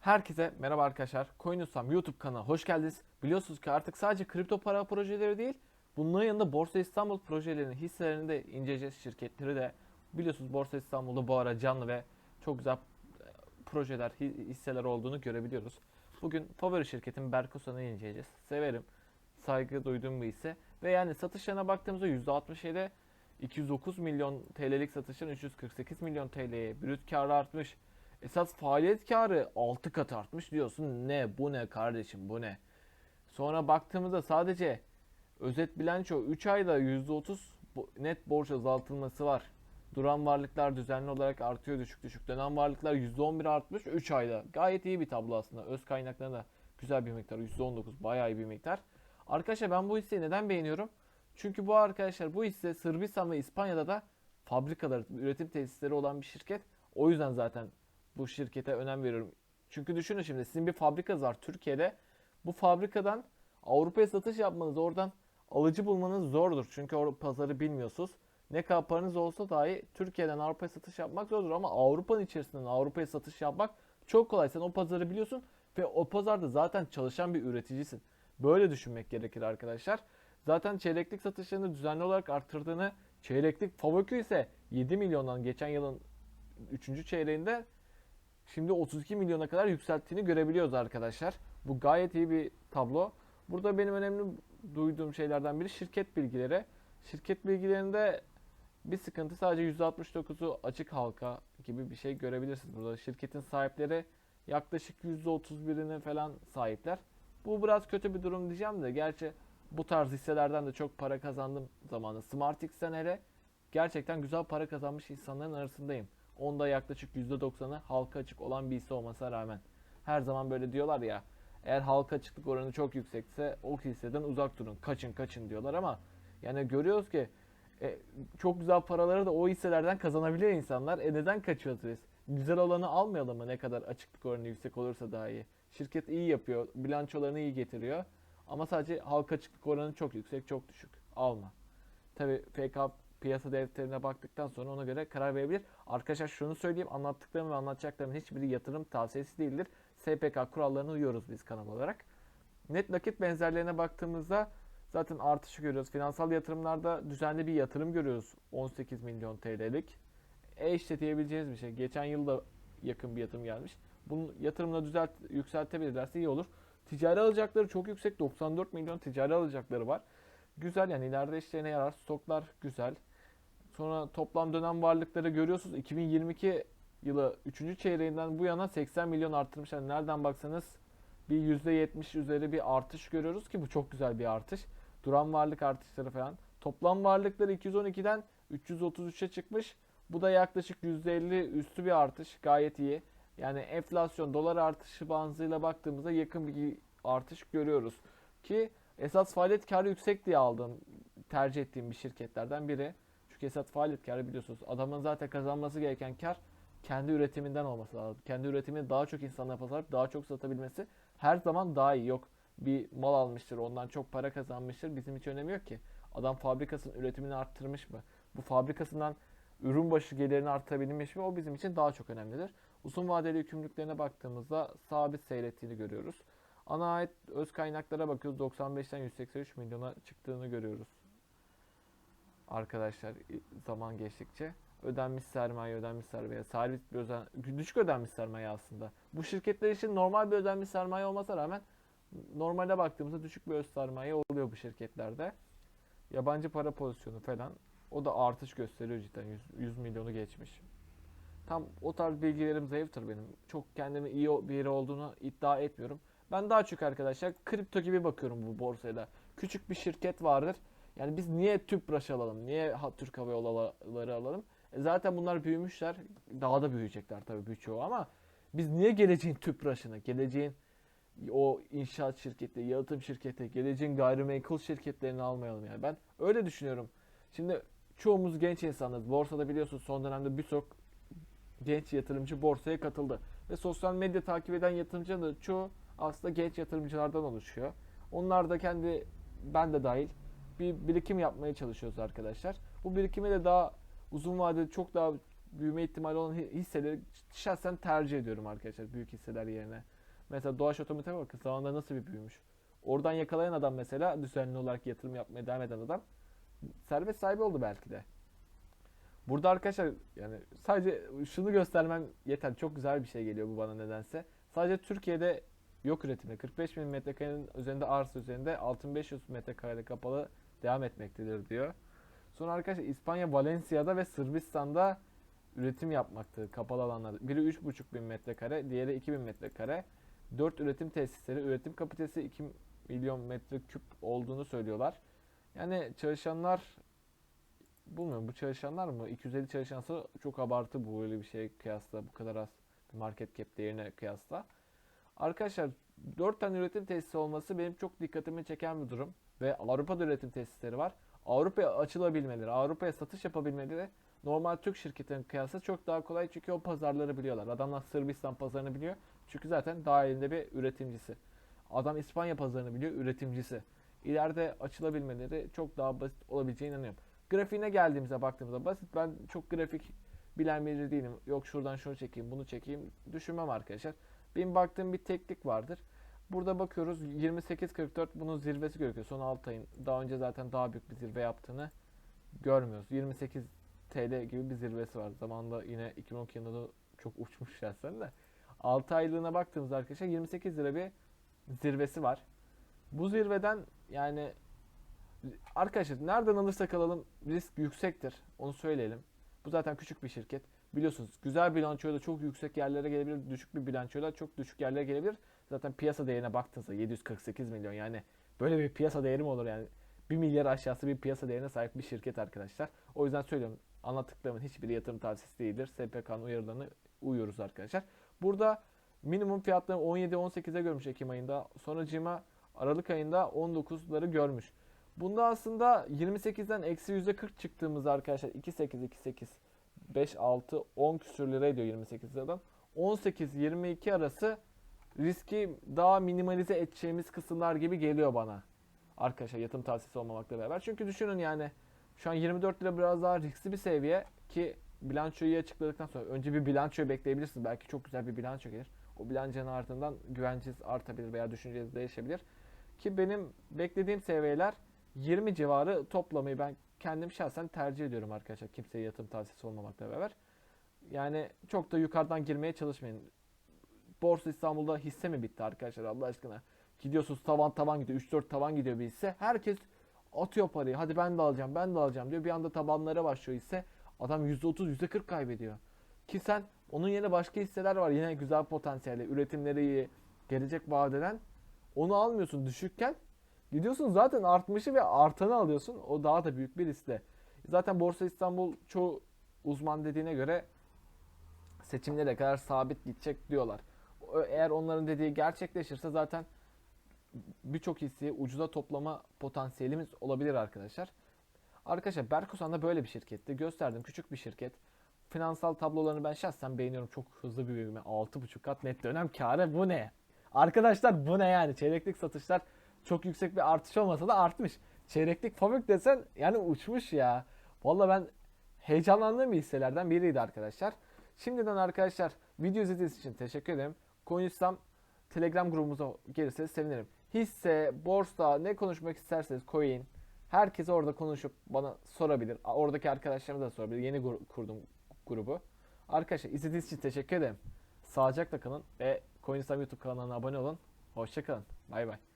Herkese merhaba arkadaşlar. CoinUsam YouTube kanalına hoş geldiniz. Biliyorsunuz ki artık sadece kripto para projeleri değil, bunların yanında Borsa İstanbul projelerinin hisselerini de inceleyeceğiz. Şirketleri de biliyorsunuz Borsa İstanbul'da bu ara canlı ve çok güzel e, projeler, hi- hisseler olduğunu görebiliyoruz. Bugün favori şirketim Berkosan'ı inceleyeceğiz. Severim, saygı duyduğum bir hisse. Ve yani satışlarına baktığımızda %67 209 milyon TL'lik satışın 348 milyon TL'ye brüt karı artmış. Esas faaliyet karı 6 kat artmış diyorsun. Ne bu ne kardeşim bu ne? Sonra baktığımızda sadece özet bilanço 3 ayda %30 bo- net borç azaltılması var. Duran varlıklar düzenli olarak artıyor düşük düşük. Dönen varlıklar %11 artmış 3 ayda. Gayet iyi bir tablo aslında. Öz kaynaklarına da güzel bir miktar. %19 bayağı iyi bir miktar. Arkadaşlar ben bu hisseyi neden beğeniyorum? Çünkü bu arkadaşlar bu hisse Sırbistan ve İspanya'da da fabrikaları, üretim tesisleri olan bir şirket. O yüzden zaten bu şirkete önem veriyorum. Çünkü düşünün şimdi sizin bir fabrikanız var Türkiye'de. Bu fabrikadan Avrupa'ya satış yapmanız, oradan alıcı bulmanız zordur. Çünkü o pazarı bilmiyorsunuz. Ne kadar paranız olsa dahi Türkiye'den Avrupa'ya satış yapmak zordur ama Avrupa'nın içerisinden Avrupa'ya satış yapmak çok kolay. Sen o pazarı biliyorsun ve o pazarda zaten çalışan bir üreticisin. Böyle düşünmek gerekir arkadaşlar. Zaten çeyreklik satışlarını düzenli olarak arttırdığını, çeyreklik Favökü ise 7 milyondan geçen yılın 3. çeyreğinde şimdi 32 milyona kadar yükselttiğini görebiliyoruz arkadaşlar. Bu gayet iyi bir tablo. Burada benim önemli duyduğum şeylerden biri şirket bilgileri. Şirket bilgilerinde bir sıkıntı sadece %69'u açık halka gibi bir şey görebilirsiniz burada. Şirketin sahipleri yaklaşık %31'ini falan sahipler. Bu biraz kötü bir durum diyeceğim de gerçi bu tarz hisselerden de çok para kazandım zamanı. SmartX'ten hele gerçekten güzel para kazanmış insanların arasındayım. Onda yaklaşık %90'ı halka açık olan bir hisse olmasına rağmen. Her zaman böyle diyorlar ya eğer halka açıklık oranı çok yüksekse o hisseden uzak durun. Kaçın kaçın diyorlar ama yani görüyoruz ki e, çok güzel paraları da o hisselerden kazanabiliyor insanlar. E neden kaçıyoruz biz? Güzel olanı almayalım mı ne kadar açıklık oranı yüksek olursa daha iyi. Şirket iyi yapıyor, bilançolarını iyi getiriyor. Ama sadece halka açıklık oranı çok yüksek, çok düşük. Alma. Tabi FK piyasa defterine baktıktan sonra ona göre karar verebilir. Arkadaşlar şunu söyleyeyim, anlattıklarım ve anlatacaklarımın hiçbiri yatırım tavsiyesi değildir. SPK kurallarına uyuyoruz biz kanal olarak. Net nakit benzerlerine baktığımızda zaten artışı görüyoruz. Finansal yatırımlarda düzenli bir yatırım görüyoruz. 18 milyon TL'lik. E işte diyebileceğiniz bir şey. Geçen yılda yakın bir yatırım gelmiş. Bunun yatırımını düzelt, yükseltebilirlerse iyi olur. Ticari alacakları çok yüksek. 94 milyon ticari alacakları var. Güzel yani ileride işlerine yarar. Stoklar güzel. Sonra toplam dönem varlıkları görüyorsunuz. 2022 yılı 3. çeyreğinden bu yana 80 milyon arttırmışlar. Nereden baksanız bir %70 üzeri bir artış görüyoruz ki bu çok güzel bir artış. Duran varlık artışları falan. Toplam varlıkları 212'den 333'e çıkmış. Bu da yaklaşık %50 üstü bir artış. Gayet iyi. Yani enflasyon dolar artışı bazıyla baktığımızda yakın bir artış görüyoruz. Ki esas faaliyet karı yüksek diye aldığım, tercih ettiğim bir şirketlerden biri. Çünkü faaliyet karı biliyorsunuz. Adamın zaten kazanması gereken kar kendi üretiminden olması lazım. Kendi üretimini daha çok insanlara pazarlayıp daha çok satabilmesi her zaman daha iyi. Yok bir mal almıştır, ondan çok para kazanmıştır. Bizim hiç önemi yok ki. Adam fabrikasının üretimini arttırmış mı? Bu fabrikasından ürün başı gelirini arttabilmiş mi? O bizim için daha çok önemlidir. Uzun vadeli yükümlülüklerine baktığımızda sabit seyrettiğini görüyoruz. Ana ait öz kaynaklara bakıyoruz. 95'ten 183 milyona çıktığını görüyoruz. Arkadaşlar zaman geçtikçe ödenmiş sermaye, ödenmiş sermaye, sabit bir öden, düşük ödenmiş sermaye aslında. Bu şirketler için normal bir ödenmiş sermaye olmasına rağmen normalde baktığımızda düşük bir öz sermaye oluyor bu şirketlerde. Yabancı para pozisyonu falan o da artış gösteriyor cidden 100, 100 milyonu geçmiş. Tam o tarz bilgilerim zayıftır benim. Çok kendimi iyi biri olduğunu iddia etmiyorum. Ben daha çok arkadaşlar kripto gibi bakıyorum bu borsaya. Küçük bir şirket vardır. Yani biz niye Tüpraş alalım? Niye Türk Hava Yolları alalım? E zaten bunlar büyümüşler. Daha da büyüyecekler tabii birçoğu ama biz niye geleceğin Tüpraş'ını, geleceğin o inşaat şirketi, yalıtım şirketi, geleceğin gayrimenkul şirketlerini almayalım yani. Ben öyle düşünüyorum. Şimdi çoğumuz genç insanlarız. Borsada biliyorsunuz son dönemde birçok genç yatırımcı borsaya katıldı. Ve sosyal medya takip eden yatırımcıların çoğu aslında genç yatırımcılardan oluşuyor. Onlar da kendi, ben de dahil bir birikim yapmaya çalışıyoruz arkadaşlar. Bu birikimi de daha uzun vadede çok daha büyüme ihtimali olan hi- hisseleri şahsen tercih ediyorum arkadaşlar büyük hisseler yerine. Mesela Doğaç Otomotiv'e bakın zamanında nasıl bir büyümüş. Oradan yakalayan adam mesela düzenli olarak yatırım yapmaya devam eden adam servet sahibi oldu belki de. Burada arkadaşlar yani sadece şunu göstermem yeter. Çok güzel bir şey geliyor bu bana nedense. Sadece Türkiye'de yok üretimde 45 bin metrekarenin üzerinde arsa üzerinde 6500 metrekarede kapalı devam etmektedir diyor. Sonra arkadaşlar İspanya Valencia'da ve Sırbistan'da üretim yapmaktadır kapalı alanlarda. Biri 3,5 bin metrekare, diğeri 2000 metrekare. 4 üretim tesisleri, üretim kapasitesi 2 milyon metreküp olduğunu söylüyorlar. Yani çalışanlar bulmuyorum bu çalışanlar mı? 250 çalışansa çok abartı bu böyle bir şey kıyasla bu kadar az bir market cap değerine kıyasla. Arkadaşlar 4 tane üretim tesisi olması benim çok dikkatimi çeken bir durum. Ve Avrupa'da üretim tesisleri var. Avrupa'ya açılabilmeleri, Avrupa'ya satış yapabilmeleri normal Türk şirketlerinin kıyasla çok daha kolay çünkü o pazarları biliyorlar. Adamlar Sırbistan pazarını biliyor. Çünkü zaten dahilinde bir üretimcisi. Adam İspanya pazarını biliyor, üretimcisi. İleride açılabilmeleri çok daha basit olabileceğine inanıyorum. Grafiğine geldiğimizde baktığımızda basit. Ben çok grafik bilen biri değilim. Yok şuradan şunu çekeyim, bunu çekeyim. Düşünmem arkadaşlar. Benim baktığım bir teknik vardır. Burada bakıyoruz 28.44 bunun zirvesi gözüküyor. Son 6 ayın daha önce zaten daha büyük bir zirve yaptığını görmüyoruz. 28 TL gibi bir zirvesi var. Zamanında yine 2012 yılında da çok uçmuş şahsen de. 6 aylığına baktığımızda arkadaşlar 28 lira bir zirvesi var. Bu zirveden yani arkadaşlar nereden alırsak alalım risk yüksektir. Onu söyleyelim. Bu zaten küçük bir şirket. Biliyorsunuz güzel bilançoyla çok yüksek yerlere gelebilir. Düşük bir bilançoyla çok düşük yerlere gelebilir. Zaten piyasa değerine baktığınızda 748 milyon yani böyle bir piyasa değeri mi olur yani? 1 milyar aşağısı bir piyasa değerine sahip bir şirket arkadaşlar. O yüzden söylüyorum anlattıklarımın hiçbiri yatırım tavsiyesi değildir. SPK'nın uyarılarına uyuyoruz arkadaşlar. Burada minimum fiyatları 17-18'e görmüş Ekim ayında. Sonracığıma Aralık ayında 19'ları görmüş. Bunda aslında 28'den eksi %40 çıktığımızda arkadaşlar 2.8 2.8 5 6 10 küsür lira ediyor 28 liradan. 18-22 arası riski daha minimalize edeceğimiz kısımlar gibi geliyor bana. Arkadaşlar yatırım tavsiyesi olmamakla beraber. Çünkü düşünün yani şu an 24 lira biraz daha riskli bir seviye ki bilançoyu açıkladıktan sonra önce bir bilançoyu bekleyebilirsiniz. Belki çok güzel bir bilanço gelir. O bilançonun ardından güvenceniz artabilir veya düşünceniz değişebilir. Ki benim beklediğim seviyeler 20 civarı toplamayı ben kendim şahsen tercih ediyorum arkadaşlar. Kimseye yatırım tavsiyesi olmamakla beraber. Yani çok da yukarıdan girmeye çalışmayın. Borsa İstanbul'da hisse mi bitti arkadaşlar Allah aşkına? Gidiyorsunuz tavan tavan gidiyor. 3-4 tavan gidiyor bir hisse. Herkes atıyor parayı. Hadi ben de alacağım ben de alacağım diyor. Bir anda tabanlara başlıyor hisse. Adam %30 %40 kaybediyor. Ki sen onun yerine başka hisseler var. Yine güzel potansiyeli. Üretimleri iyi. Gelecek vaat. Onu almıyorsun düşükken. Gidiyorsun zaten artmışı ve artanı alıyorsun. O daha da büyük bir riskle. Zaten Borsa İstanbul çoğu uzman dediğine göre seçimlere kadar sabit gidecek diyorlar. Eğer onların dediği gerçekleşirse zaten birçok hisseyi ucuza toplama potansiyelimiz olabilir arkadaşlar. Arkadaşlar Berkosan da böyle bir şirketti. Gösterdim küçük bir şirket. Finansal tablolarını ben şahsen beğeniyorum. Çok hızlı bir büyüme. 6,5 kat net dönem karı bu ne? Arkadaşlar bu ne yani? Çeyreklik satışlar çok yüksek bir artış olmasa da artmış. Çeyreklik fabrik desen yani uçmuş ya. Valla ben heyecanlandığım hisselerden biriydi arkadaşlar. Şimdiden arkadaşlar video izlediğiniz için teşekkür ederim. Konuşsam Telegram grubumuza gelirseniz sevinirim. Hisse, borsa ne konuşmak isterseniz coin. Herkes orada konuşup bana sorabilir. Oradaki arkadaşlarıma da sorabilir. Yeni gru- kurdum grubu. Arkadaşlar izlediğiniz için teşekkür ederim. Sağlıcakla kalın ve Coinsam YouTube kanalına abone olun. Hoşçakalın. Bay bay.